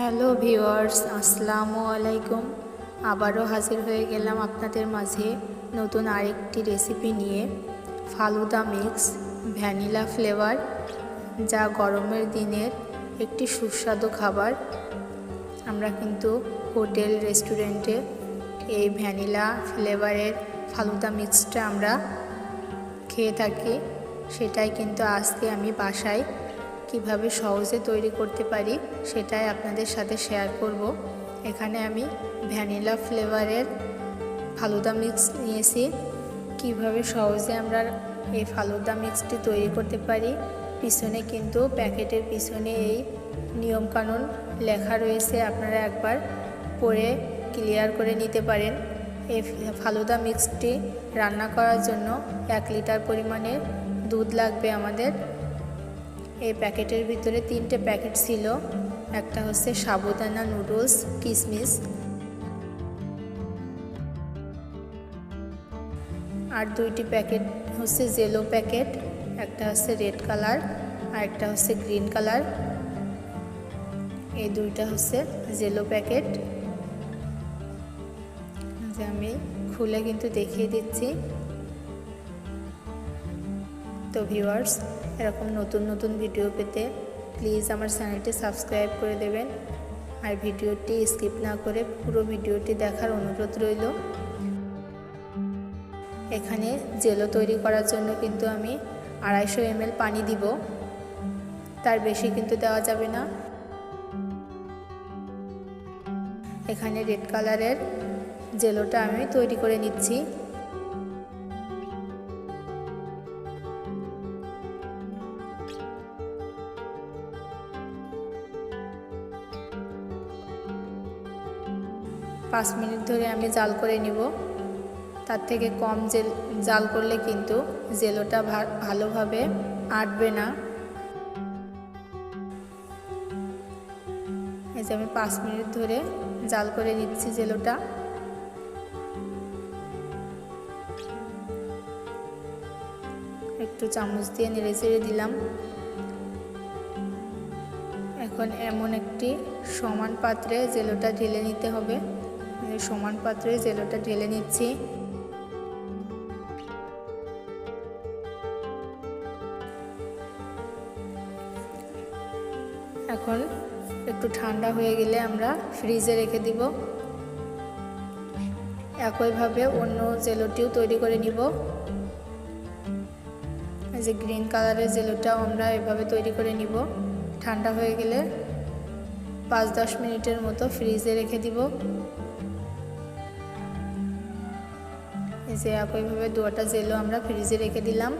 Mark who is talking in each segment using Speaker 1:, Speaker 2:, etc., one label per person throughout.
Speaker 1: Hello viewers আসসালামু আলাইকুম। আবারও হাজির হয়ে গেলাম আপনাদের মাঝে নতুন আরেকটি রেসিপি নিয়ে। ফালুদা মিক্স ভ্যানিলা ফ্লেভার যা গরমের দিনের একটি সুস্বাদু খাবার। আমরা কিন্তু হোটেল রেস্টুরেন্টে এই ভ্যানিলা ফ্লেভারের ফালুদা মিক্সটা আমরা খেয়ে থাকি। সেটাই কিন্তু আজকে আমি বাসায় কীভাবে সহজে তৈরি করতে পারি সেটাই আপনাদের সাথে শেয়ার করব। এখানে আমি ভ্যানিলা ফ্লেভারের ফালুদা মিক্স নিয়েছি। কীভাবে সহজে আমরা এই ফালুদা মিক্সটি তৈরি করতে পারি, পিছনে কিন্তু প্যাকেটের পিছনে এই নিয়মকানুন লেখা রয়েছে, আপনারা একবার পড়ে ক্লিয়ার করে নিতে পারেন। এই ফালুদা মিক্সটি রান্না করার জন্য এক লিটার পরিমাণের দুধ লাগবে আমাদের। এই প্যাকেটের ভিতরে তিনটে প্যাকেট ছিল। একটা হচ্ছে সাবুদানা নুডলস, কিসমিস। আর দুইটি প্যাকেট হচ্ছে জেলো প্যাকেট, একটা হচ্ছে রেড কালার, আর একটা হচ্ছে গ্রিন কালার। এই দুইটা হচ্ছে জেলো প্যাকেট। যে আমি খুলে কিন্তু দেখিয়ে দিচ্ছি। তো ভিউয়ার্স এরকম নতুন নতুন ভিডিও পেতে প্লিজ আমার চ্যানেলটি সাবস্ক্রাইব করে দেবেন। আর ভিডিওটি স্কিপ না করে পুরো ভিডিওটি দেখার অনুরোধ রইল। এখানে জেলো তৈরি করার জন্য কিন্তু আমি আড়াইশো এমএল পানি দিব। তার বেশি কিন্তু দেওয়া যাবে না। এখানে রেড কালারের জেলোটা আমি তৈরি করে নিচ্ছি। পাঁচ মিনিট ধরে আমি জাল করে নিব। তার থেকে কম জেল, জাল করলে কিন্তু জেলোটা ভালোভাবে আটবে না। এই যে আমি পাঁচ মিনিট ধরে জাল করে নিচ্ছি জেলোটা। একটু চামচ দিয়ে নেড়ে চেড়ে দিলাম। এখন এমন একটি সমান পাত্রে জেলোটা ঢেলে নিতে হবে। সমান পাত্রে জেলোটা ঢেলে নিচ্ছি। এখন একটু ঠান্ডা হয়ে গেলে আমরা ফ্রিজে রেখে দিব। একইভাবে অন্য জেলোটিও তৈরি করে নিব। যে গ্রিন কালারের জেলোটাও আমরা এভাবে তৈরি করে নিব। ঠান্ডা হয়ে গেলে পাঁচ দশ মিনিটের মতো ফ্রিজে রেখে দিব। যে একইভাবে দুটা জেলও আমরা ফ্রিজে রেখে দিলাম।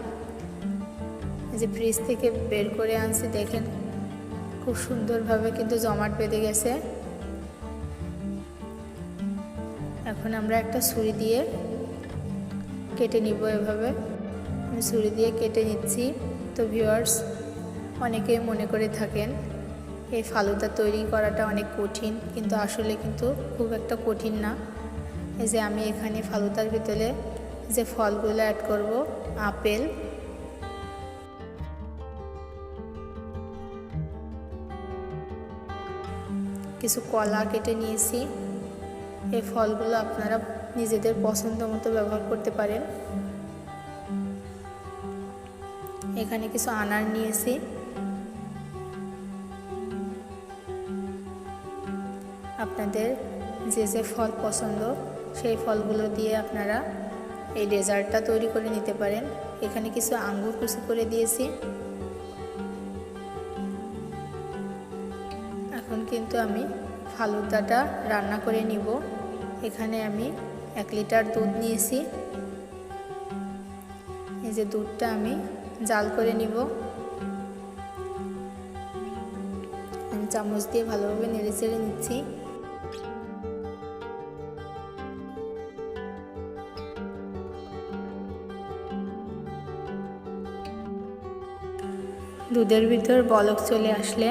Speaker 1: যে ফ্রিজ থেকে বের করে আনছি, দেখেন খুব সুন্দরভাবে কিন্তু জমাট বেঁধে গেছে। এখন আমরা একটা ছুরি দিয়ে কেটে নিব এভাবে। আমি ছুরি দিয়ে কেটে নিচ্ছি। তো ভিউয়ার্স অনেকেই মনে করে থাকেন, এই ফালুদা তৈরি করাটা অনেক কঠিন, কিন্তু আসলে কিন্তু খুব একটা কঠিন না। এই যে আমি এখানে ফালুদার ভিতরে যে ফলগুলো অ্যাড করব, আপেল। কিছু কলা কেটে নিয়েছি। এই ফলগুলো আপনারা নিজেদের পছন্দ মতো ব্যবহার করতে পারেন। এখানে কিছু আনার নিয়েছি। আপনাদের যে যে ফল পছন্দ সেই ফলগুলো দিয়ে আপনারা এই ডেজার্টটা তৈরি করে নিতে পারেন। এখানে কিছু আঙ্গুর কুচি করে দিয়েছি। এখন কিন্তু আমি ফালুদাটা রান্না করে নিব। এখানে আমি এক লিটার দুধ নিয়েছি। এই যে দুধটা আমি জাল করে নিব। আমি চামচ দিয়ে ভালোভাবে নেড়ে চেড়ে নিচ্ছি। দুধের ভিতর বলক চলে আসলে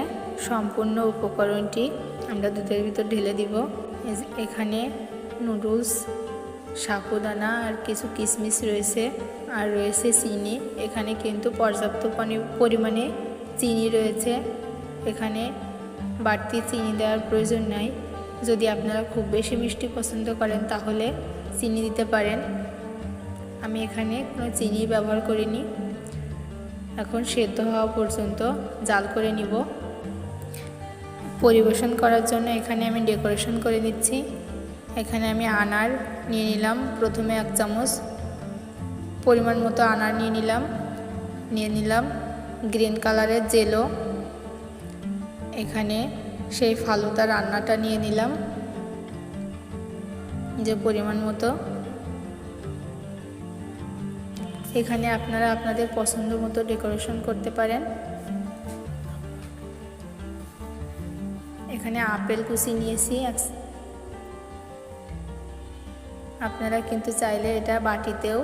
Speaker 1: সম্পূর্ণ উপকরণটি আমরা দুধের ভিতর ঢেলে দিব। এখানে নুডলস সাকুদানা আর কিছু কিশমিশ রয়েছে। আর রয়েছে চিনি। এখানে কিন্তু পর্যাপ্ত পরিমাণে চিনি রয়েছে। এখানে বাড়তি চিনি দেওয়ার প্রয়োজন নাই। যদি আপনারা খুব বেশি মিষ্টি পছন্দ করেন তাহলে চিনি দিতে পারেন। আমি এখানে কোনো চিনি ব্যবহার করিনি। এখন সেদ্ধ হওয়া পর্যন্ত জাল করে নিব। পরিবেশন করার জন্য এখানে আমি ডেকোরেশন করে নিচ্ছি। এখানে আমি আনার নিয়ে নিলাম, প্রথমে এক চামচ পরিমাণ মতো আনার নিয়ে নিলাম নিয়ে নিলাম গ্রিন কালারের জেলো। এখানে সেই ফালুদা রান্নাটা নিয়ে নিলাম। যে পরিমাণ মতো এখানে আপনারা আপনাদের পছন্দ মতো ডেকোরেশন করতে পারেন। এখানে আপেল কুচি নিয়েছি আপনারা কিন্তু চাইলে এটা বাটিতেও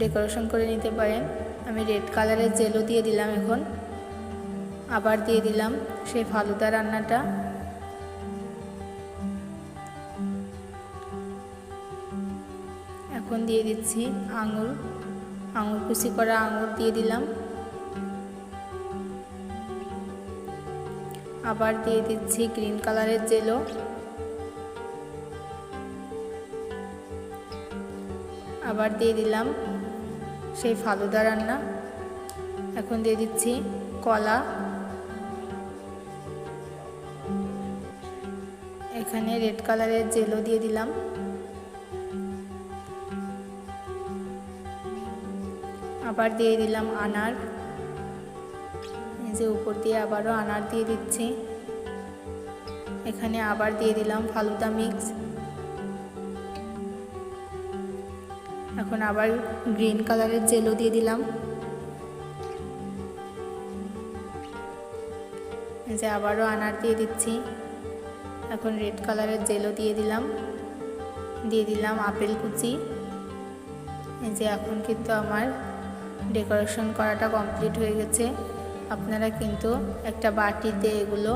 Speaker 1: ডেকোরেশন করে নিতে পারেন। আমি রেড কালারের জেলও দিয়ে দিলাম এখন। আবার দিয়ে দিলাম সেই ফালুদা রান্নাটা। দিয়ে দিচ্ছি আঙুর। আঙুর, কুচি করা আঙুর দিয়ে দিলাম। আবার দিয়ে দিচ্ছি গ্রিন কালারের জেলো। আবার দিয়ে দিলাম সেই ফালুদা রান্না। এখন দিয়ে দিচ্ছি কলা। এখানে রেড কালারের জেলও দিয়ে দিলাম। আবার দিয়ে দিলাম আনার। এই যে উপর দিয়ে আবারও আনার দিয়ে দিচ্ছি। এখানে আবার দিয়ে দিলাম ফালুদা মিক্স। এখন আবার গ্রিন কালারের জেলও দিয়ে দিলাম। যে আবারও আনার দিয়ে দিচ্ছি। এখন রেড কালারের জেলও দিয়ে দিলাম। দিয়ে দিলাম আপেল কুচি। যে এখন কিন্তু আমার ডেকোরেশন করাটা কমপ্লিট হয়ে গেছে। আপনারা কিন্তু একটা বাটিতে এগুলো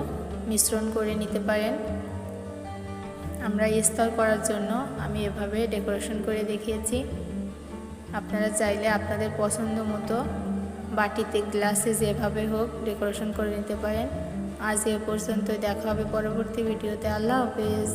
Speaker 1: মিশ্রণ করে নিতে পারেন। আমরা স্তর করার জন্য আমি এভাবে ডেকোরেশন করে দেখিয়েছি। আপনারা চাইলে আপনাদের পছন্দ মতো বাটিতে গ্লাসে যেভাবে হোক ডেকোরেশন করে নিতে পারেন। আজ এ পর্যন্ত দেখা হবে পরবর্তী ভিডিওতে। আল্লাহ হাফেজ।